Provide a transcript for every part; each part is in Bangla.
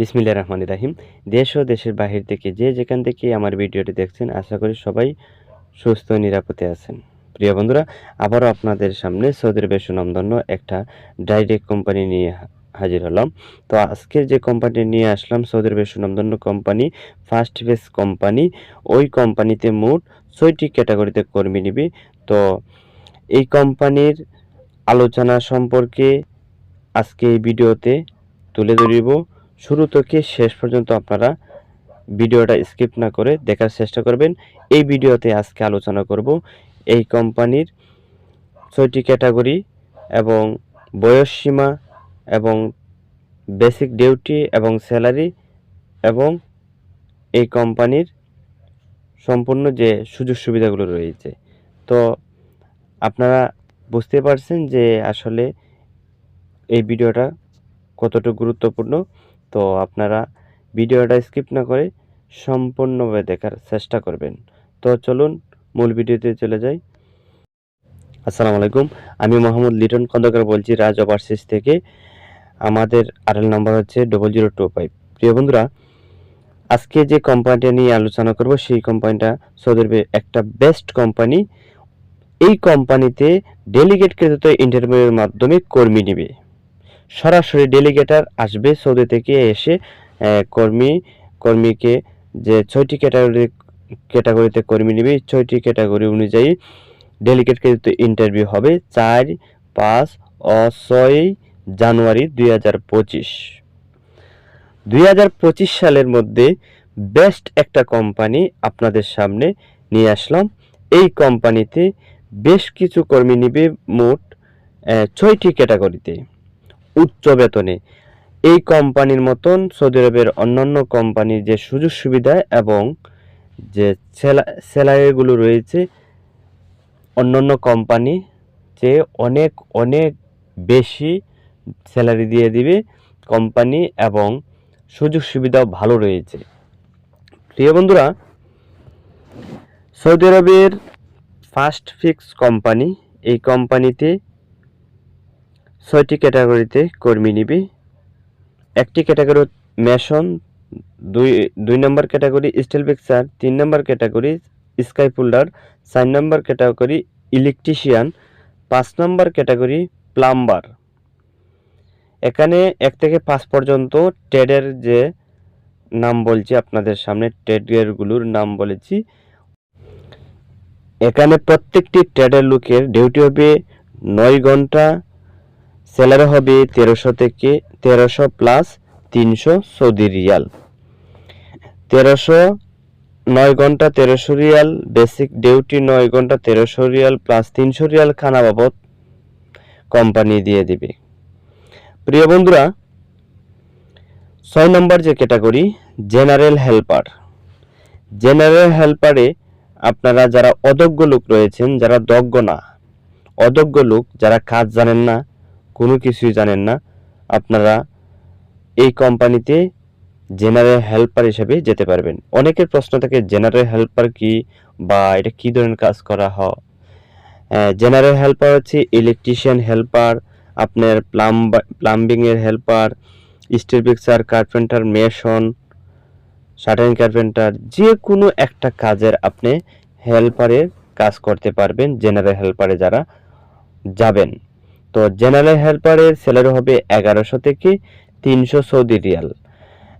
বিসমিল্লা রহমান রাহিম। দেশ ও দেশের বাহির থেকে যে যেখান থেকে আমার ভিডিওটি দেখছেন, আশা করি সবাই সুস্থ নিরাপদে আছেন। প্রিয় বন্ধুরা, আবারও আপনাদের সামনে সৌদি আরবের সুনামধন্য একটা ডাইরেক্ট কোম্পানি নিয়ে হাজির হলাম। তো আজকের যে কোম্পানি নিয়ে আসলাম সৌদি আরবের সুনামধন্য কোম্পানি ফার্স্ট ফেস কোম্পানি ওই কোম্পানিতে মোট ছয়টি ক্যাটাগরিতে কর্মী নিবে। তো এই কোম্পানির আলোচনা সম্পর্কে আজকে এই ভিডিওতে তুলে ধরিব। শুরু থেকে শেষ পর্যন্ত আপনারা ভিডিওটা স্কিপ না করে দেখার চেষ্টা করবেন। এই ভিডিওতে আজকে আলোচনা করব এই কোম্পানির ছয়টি ক্যাটাগরি এবং বয়স সীমা এবং বেসিক ডিউটি এবং স্যালারি এবং এই কোম্পানির সম্পূর্ণ যে সুযোগ সুবিধাগুলো রয়েছে। তো আপনারা বুঝতে পারছেন যে আসলে এই ভিডিওটা কতটুকু গুরুত্বপূর্ণ। তো আপনারা ভিডিওটা স্কিপ না করে সম্পূর্ণভাবে দেখার চেষ্টা করবেন। তো চলুন মূল ভিডিওতে চলে যাই। আসসালামু আলাইকুম, আমি মোহাম্মদ লিটন খন্দকার বলছি রাজ ওভারসিস থেকে। আমাদের আরএল নাম্বার হচ্ছে ডবল জিরো টু ফাইভ প্রিয় বন্ধুরা, আজকে যে কোম্পানিটা নিয়ে আলোচনা করব, সেই কোম্পানিটা সৌদি একটা বেস্ট কোম্পানি এই কোম্পানিতে ডেলিগেট কৃত ইন্টারভিউয়ের মাধ্যমে কর্মী নেবে। সরাসরি ডেলিগেটার আসবে সৌদি থেকে এসে কর্মী, কর্মীকে যে ছয়টি ক্যাটাগরি ক্যাটাগরিতে কর্মী নেবে, ছয়টি ক্যাটাগরি অনুযায়ী ডেলিগেটকে কৃত ইন্টারভিউ হবে, চার, পাঁচ ও ছয় জানুয়ারি দুই হাজার পঁচিশ। দুই হাজার পঁচিশ সালের মধ্যে বেস্ট একটা কোম্পানি আপনাদের সামনে নিয়ে আসলাম। এই কোম্পানিতে বেশ কিছু কর্মী নিবে মোট ছয়টি ক্যাটাগরিতে উচ্চ বেতনে। এই কোম্পানির মতন সৌদি আরবের অন্যান্য কোম্পানির যে সুযোগ সুবিধা এবং যে স্যালা- স্যালারিগুলো রয়েছে, অন্যান্য কোম্পানি যে অনেক অনেক বেশি স্যালারি দিয়ে দিবে কোম্পানি এবং সুযোগ সুবিধাও ভালো রয়েছে। প্রিয় বন্ধুরা, সৌদি আরবের ফার্স্ট ফিক্স কোম্পানি, এই কোম্পানিতে ছয়টি ক্যাটাগরিতে কর্মী নিবে। একটি ক্যাটাগরি মেশন দুই দুই নম্বর ক্যাটাগরি স্টিল পিকচার তিন নম্বর ক্যাটাগরি স্কাই ফোল্ডার, চার নম্বর ক্যাটাগরি ইলেকট্রিশিয়ান, পাঁচ নম্বর ক্যাটাগরি প্লাম্বার। এখানে এক থেকে পাঁচ পর্যন্ত ট্রেডের যে নাম বলছি আপনাদের সামনে, ট্রেডেরগুলোর নাম বলেছি। এখানে প্রত্যেকটি ট্রেডের লোকের ডিউটি হবে নয় ঘণ্টা স্যালারি হবে তেরোশো থেকে তেরোশো প্লাস তিনশো সৌদি রিয়াল। তেরোশো নয় ঘণ্টা তেরোশো রিয়াল, বেসিক ডিউটি নয় ঘণ্টা তেরোশো রিয়াল প্লাস তিনশো রিয়াল খানা বাবদ কোম্পানি দিয়ে দিবে। প্রিয় বন্ধুরা, ছয় নম্বর যে ক্যাটাগরি, জেনারেল হেল্পার। জেনারেল হেল্পারে আপনারা যারা অদজ্ঞ লোক রয়েছেন, যারা দজ্ঞ না অদজ্ঞ লোক, যারা কাজ জানেন না কোনো কিছুই জানেন না, আপনারা এই কোম্পানিতে জেনারেল হেল্পার হিসেবে যেতে পারবেন। অনেকের প্রশ্ন থাকে, জেনারেল হেল্পার কি? বা, এটা কি ধরনের কাজ করা হয়, জেনারেল হেল্পার হচ্ছে ইলেকট্রিশিয়ান হেল্পার, আপনার plumb, প্লাম্বিংয়ের helper, steel picture carpenter, mason, shuttering carpenter যে কোনো একটা কাজের আপনি হেল্পারের কাজ করতে পারবেন, জেনারেল হেল্পারে যারা যাবেন। তো জেনারেল হেল্পারের স্যালারি হবে এগারোশো থেকে তিনশো সৌদি রিয়াল।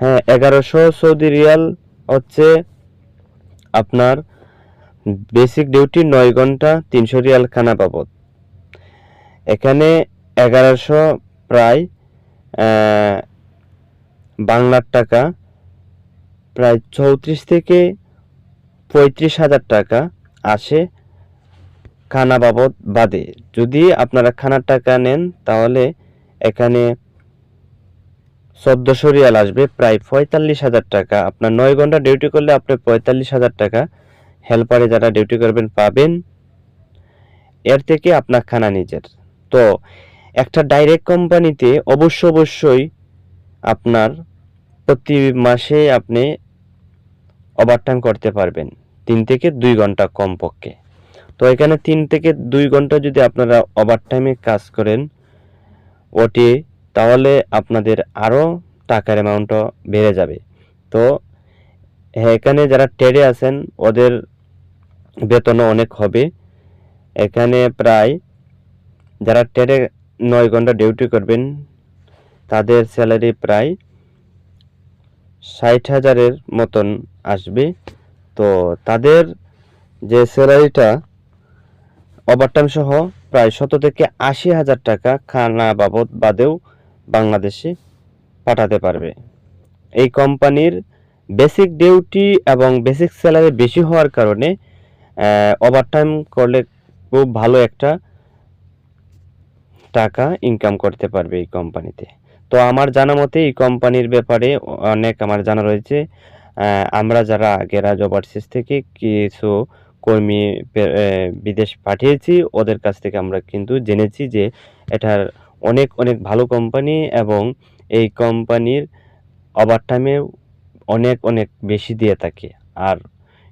হ্যাঁ এগারোশো সৌদি রিয়াল হচ্ছে আপনার বেসিক ডিউটি নয় ঘণ্টা তিনশো রিয়াল খানা বাবদ। এখানে এগারোশো প্রায় বাংলার টাকা, প্রায় চৌত্রিশ থেকে পঁয়ত্রিশ হাজার টাকা আসে খানা বাবদ বাদে। যদি আপনারা খানার টাকা নেন, তাহলে এখানে চোদ্দোশো রিয়াল আসবে, প্রায় পঁয়তাল্লিশ হাজার টাকা। আপনার নয় ঘণ্টা ডিউটি করলে আপনি পঁয়তাল্লিশ হাজার টাকা হেল্পারে যারা ডিউটি করবেন পাবেন। এর থেকে আপনার খানা নিজের। তো একটা ডাইরেক্ট কোম্পানিতে অবশ্য অবশ্যই আপনার প্রতি মাসে আপনি ওভারটাইম করতে পারবেন। তিন থেকে দুই ঘণ্টা কমপক্ষে। তো এখানে তিন থেকে দুই ঘণ্টা যদি আপনারা ওভারটাইমে কাজ করেন ওটি তাহলে আপনাদের আরও টাকার অ্যামাউন্টও বেড়ে যাবে। তো হ্যাঁ, এখানে যারা ট্রেডে আছেন ওদের বেতনও অনেক হবে। এখানে প্রায় যারা ট্রেডে নয় ঘণ্টা ডিউটি করবেন তাদের স্যালারি প্রায় ষাট হাজারের মতন আসবে। তো তাদের যে স্যালারিটা ওভারটাইম সহ প্রায় শত থেকে আশি হাজার টাকা খানা বাবদ বাদেও বাংলাদেশে পাঠাতে পারবে। এই কোম্পানির বেসিক ডিউটি এবং বেসিক স্যালারি বেশি হওয়ার কারণে ওভারটাইম করলে খুব ভালো একটা টাকা ইনকাম করতে পারবে এই কোম্পানিতে। তো আমার জানা মতে এই কোম্পানির ব্যাপারে অনেক আমার জানা রয়েছে। আমরা যারা গেরাজ ওভারসিজ থেকে কিছু কর্মী বিদেশ পাঠিয়েছি। ওদের কাছ থেকে আমরা কিন্তু জেনেছি যে এটার অনেক অনেক ভালো কোম্পানি এবং এই কোম্পানির ওভারটাইমে অনেক অনেক বেশি দিয়ে থাকে। আর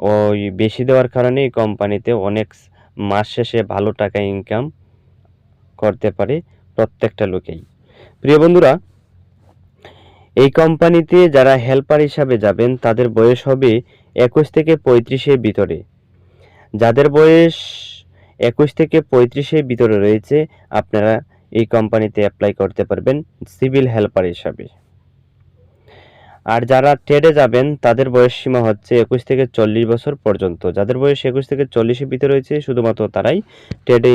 ওই বেশি দেওয়ার কারণে এই কোম্পানিতে অনেক মাস শেষে ভালো টাকা ইনকাম করতে পারে প্রত্যেকটা লোকেই। প্রিয় বন্ধুরা, এই কোম্পানিতে যারা হেল্পার হিসাবে যাবেন, তাদের বয়স হবে একুশ থেকে পঁয়ত্রিশের ভিতরে। যাদের বয়স একুশ থেকে পঁয়ত্রিশের ভিতরে রয়েছে, আপনারা এই কোম্পানিতে অ্যাপ্লাই করতে পারবেন সিভিল হেল্পার হিসাবে। আর যারা ট্রেডে যাবেন, তাদের বয়স সীমা হচ্ছে একুশ থেকে চল্লিশ বছর পর্যন্ত। যাদের বয়স একুশ থেকে চল্লিশের ভিতরে রয়েছে, শুধুমাত্র তারাই ট্রেডে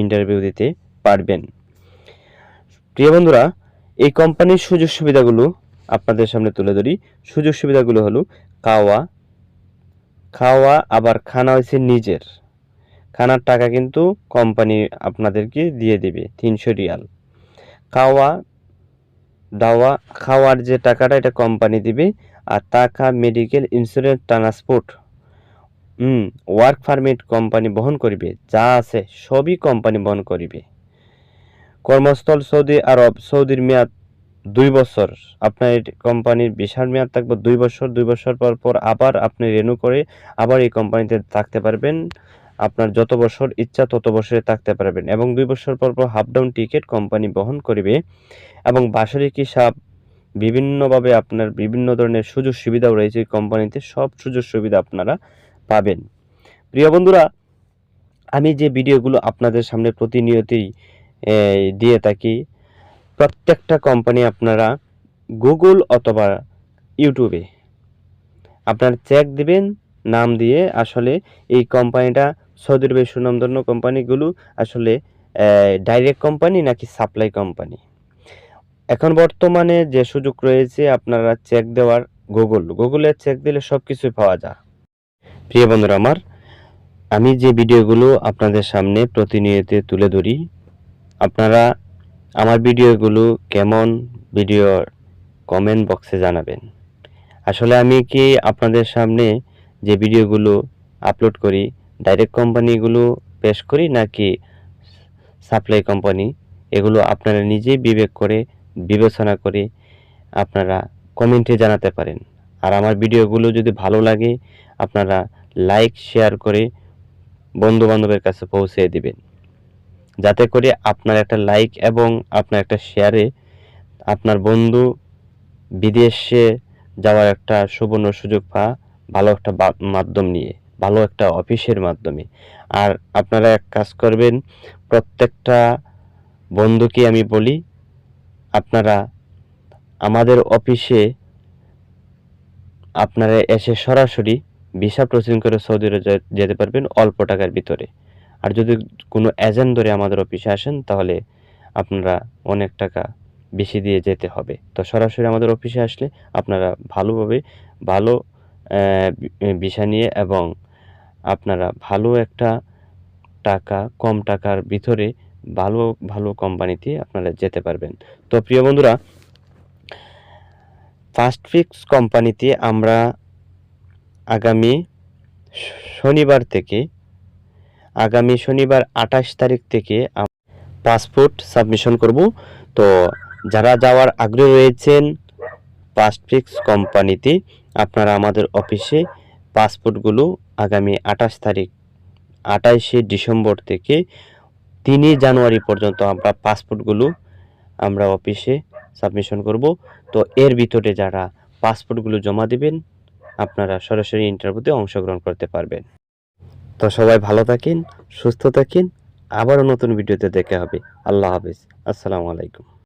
ইন্টারভিউ দিতে পারবেন। প্রিয় বন্ধুরা, এই কোম্পানির সুযোগ সুবিধাগুলো আপনাদের সামনে তুলে ধরি। সুযোগ সুবিধাগুলো হলো খাওয়া খাওয়া আবার খানা হয়েছে নিজের। খানার টাকা কিন্তু কোম্পানি আপনাদেরকে দিয়ে দেবে, তিনশো রিয়াল। খাওয়া, দাওয়া, খাওয়ার যে টাকাটা এটা কোম্পানি দিবে, আর টাকা medical insurance transport hmm work permit company বহন করিবে, যা আছে সবই কোম্পানি বহন করিবে। কর্মস্থল সৌদি আরব, সৌদির মেয়াদ দুই বছর। আপনার কোম্পানির বিশাল মেয়াদ থাকবে দুই বছর দুই বছর পর পর আবার আপনি রেনু করে আবার এই কোম্পানিতে থাকতে পারবেন। আপনার যত বছর ইচ্ছা তত বছরে থাকতে পারবেন এবং দুই বছর পর পর হাফ ডাউন টিকিট কোম্পানি বহন করিবে এবং বাৎসরিক হিসাব বিভিন্নভাবে আপনার বিভিন্ন ধরনের সুযোগ সুবিধাও রয়েছে কোম্পানিতে, সব সুযোগ সুবিধা আপনারা পাবেন। প্রিয় বন্ধুরা, আমি যে ভিডিওগুলো আপনাদের সামনে প্রতিনিয়তই দিয়ে থাকি প্রত্যেকটা কোম্পানি আপনারা গুগল অথবা ইউটিউবে আপনার চেক দিবেন, নাম দিয়ে আসলে এই কোম্পানিটা সৌদি আরবের সুনামধন্য কোম্পানিগুলো আসলে ডাইরেক্ট কোম্পানি নাকি সাপ্লাই কোম্পানি এখন বর্তমানে যে সুযোগ রয়েছে আপনারা চেক দেওয়ার গুগল গুগলে চেক দিলে সব কিছুই পাওয়া যায়। প্রিয় বন্ধুরা আমার, আমি যে ভিডিওগুলো আপনাদের সামনে প্রতিনিয়ত তুলে ধরি, আপনারা আমার ভিডিওগুলো কেমন ভিডিও কমেন্ট বক্সে জানাবেন। আসলে আমি কি আপনাদের সামনে যে ভিডিওগুলো আপলোড করি ডাইরেক্ট কোম্পানিগুলো পেশ করি নাকি সাপ্লাই কোম্পানি এগুলো আপনারা নিজেই বিবেক করে, বিবেচনা করে আপনারা কমেন্টে জানাতে পারেন। আর আমার ভিডিওগুলো যদি ভালো লাগে, আপনারা লাইক শেয়ার করে বন্ধু বান্ধবের কাছে পৌঁছে দিবেন। যাতে করে আপনার একটা লাইক এবং আপনার একটা শেয়ারে আপনার বন্ধু বিদেশে যাওয়ার একটা সুবর্ণ সুযোগ পা ভালো একটা মাধ্যম নিয়ে, ভালো একটা অফিসের মাধ্যমে। আর আপনারা এক কাজ করবেন, প্রত্যেকটা বন্ধুকে আমি বলি, আপনারা আমাদের অফিসে আপনারা এসে সরাসরি ভিসা প্রসেসিং করে সৌদি আরব যেতে পারবেন অল্প টাকার ভিতরে। আর যদি কোনো এজেন্ট ধরে আমাদের অফিসে আসেন, তাহলে আপনারা অনেক টাকা বেশি দিয়ে যেতে হবে। তো সরাসরি আমাদের অফিসে আসলে আপনারা ভালোভাবে ভালো ভিসা নিয়ে এবং আপনারা ভালো একটা টাকা, কম টাকার ভিতরে ভালো ভালো কোম্পানিতে আপনারা যেতে পারবেন। তো প্রিয় বন্ধুরা ফার্স্ট ফিক্স কোম্পানিতে আমরা আগামী শনিবার থেকে আগামী শনিবার আঠাশ তারিখ থেকে পাসপোর্ট সাবমিশন করব। তো যারা যাওয়ার আগ্রহ রয়েছেন ফিক্স কোম্পানিতে আপনারা আমাদের অফিসে পাসপোর্টগুলো আগামী আঠাশ তারিখ, আঠাশে ডিসেম্বর থেকে তিনই জানুয়ারি পর্যন্ত আমরা পাসপোর্টগুলো আমরা অফিসে সাবমিশন করব। তো এর ভিতরে যারা পাসপোর্টগুলো জমা দিবেন, আপনারা সরাসরি ইন্টারভিউতে অংশগ্রহণ করতে পারবেন। তো সবাই ভালো থাকেন, সুস্থ থাকেন, আবারও নতুন ভিডিওতে দেখা হবে। আল্লাহ হাফিজ। আসসালামু আলাইকুম।